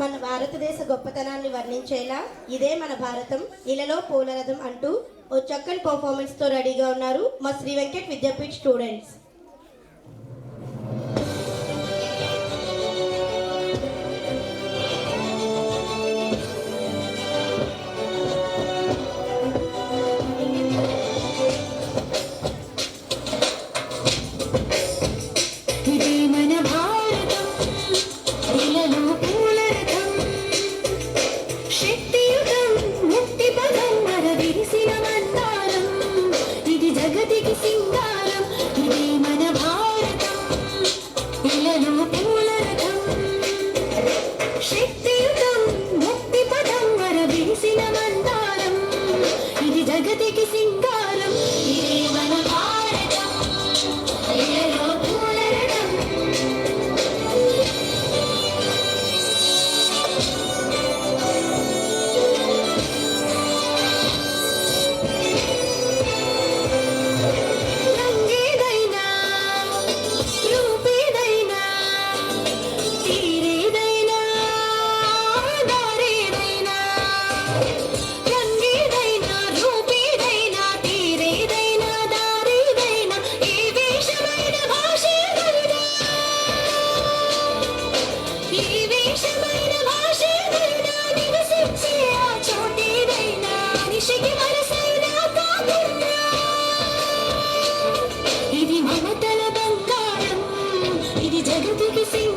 మన భారతదేశ గొప్పతనాన్ని వర్ణించేలా ఇదే మన భారతం. ఇలలో పూలరథం అంటూ ఓ చక్కని పర్ఫార్మెన్స్తో రెడీగా ఉన్నారు మా శ్రీ వెంకట్ విద్యాపీఠ్ స్టూడెంట్స్ సింగ to kissing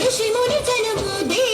ಋಷಿ ಮುನಿ ಜನಮು ದೇವ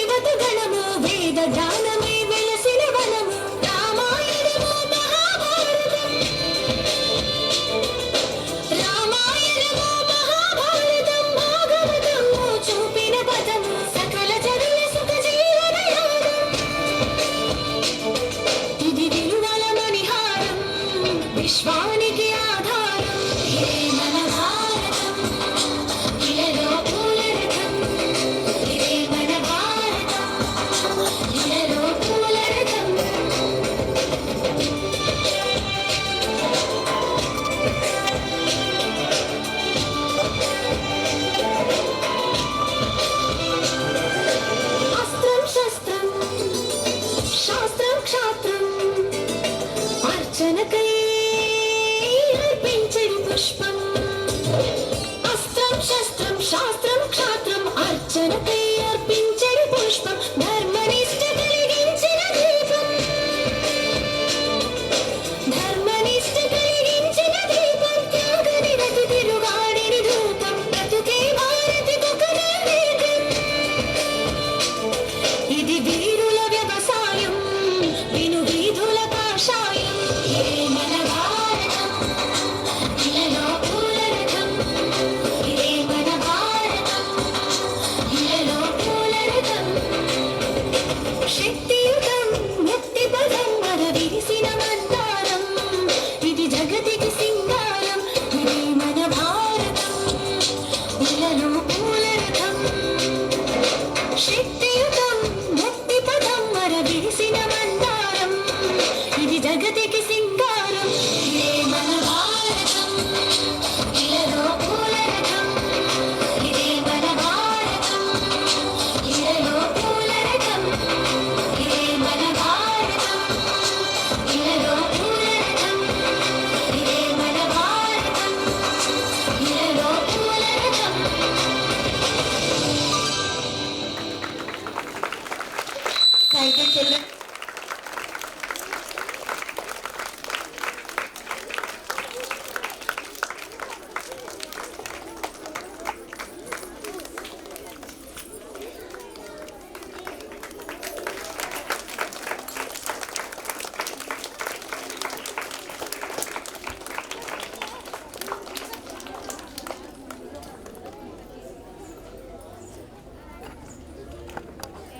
శాస్త్రం క్షాత్రం. అర్చనకై పెంచడి పుష్పం. అస్త్రం శస్త్రం శాస్త్రం క్షాత్రం అర్చనకై కదిసిన 太可惜了。